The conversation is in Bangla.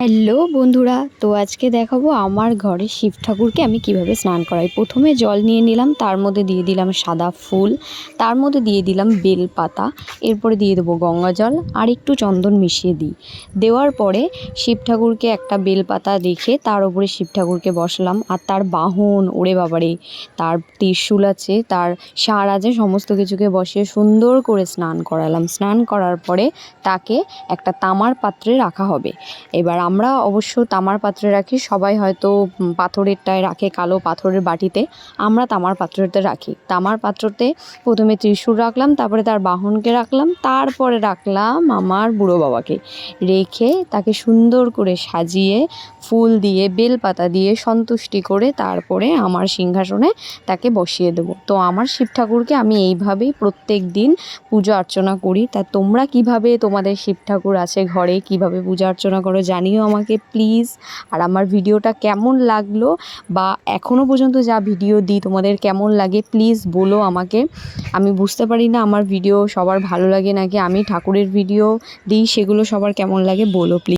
হ্যালো বন্ধুরা, তো আজকে দেখাবো আমার ঘরে শিব ঠাকুরকে আমি কীভাবে স্নান করাই। প্রথমে জল নিয়ে নিলাম, তার মধ্যে দিয়ে দিলাম সাদা ফুল, তার মধ্যে দিয়ে দিলাম বেল পাতা, এরপরে দিয়ে দেবো গঙ্গা জল আর একটু চন্দন মিশিয়ে দিই। দেওয়ার পরে শিব ঠাকুরকে একটা বেল পাতা রেখে তার উপরে শিব ঠাকুরকে বসালাম আর তার বাহন, ওরে বাবারে, তার ত্রিশূল আছে, তার সার আছে, সমস্ত কিছুকে বসিয়ে সুন্দর করে স্নান করালাম। স্নান করার পরে তাকে একটা তামার পাত্রে রাখা হবে। এবার আমরা অবশ্য তামার পাত্রে রাখি, সবাই হয়তো পাথরেরটায় রাখে কালো পাথরের বাটিতে, আমরা তামার পাত্রতে রাখি। তামার পাত্রতে প্রথমে ত্রিশূল রাখলাম, তারপরে তার বাহনকে রাখলাম, তারপরে রাখলাম আমার বুড়ো বাবাকে। রেখে তাকে সুন্দর করে সাজিয়ে, ফুল দিয়ে, বেলপাতা দিয়ে সন্তুষ্টি করে তারপরে আমার সিংহাসনে তাকে বসিয়ে দেবো। তো আমার শিব ঠাকুরকে আমি এইভাবেই প্রত্যেক দিন পূজা অর্চনা করি। তা তোমরা কীভাবে তোমাদের শিব ঠাকুর আছে ঘরে কীভাবে পূজা অর্চনা করো জানিও আমাকে প্লিজ আর আমার ভিডিওটা কেমন লাগল বা এখনও পর্যন্ত যা ভিডিও দিই তোমাদের কেমন লাগে প্লিজ বলো আমাকে। আমি বুঝতে পারি না আমার ভিডিও সবার ভালো লাগে নাকি আমি ঠাকুরের ভিডিও দিই সেগুলো সবার কেমন লাগে বলো প্লিজ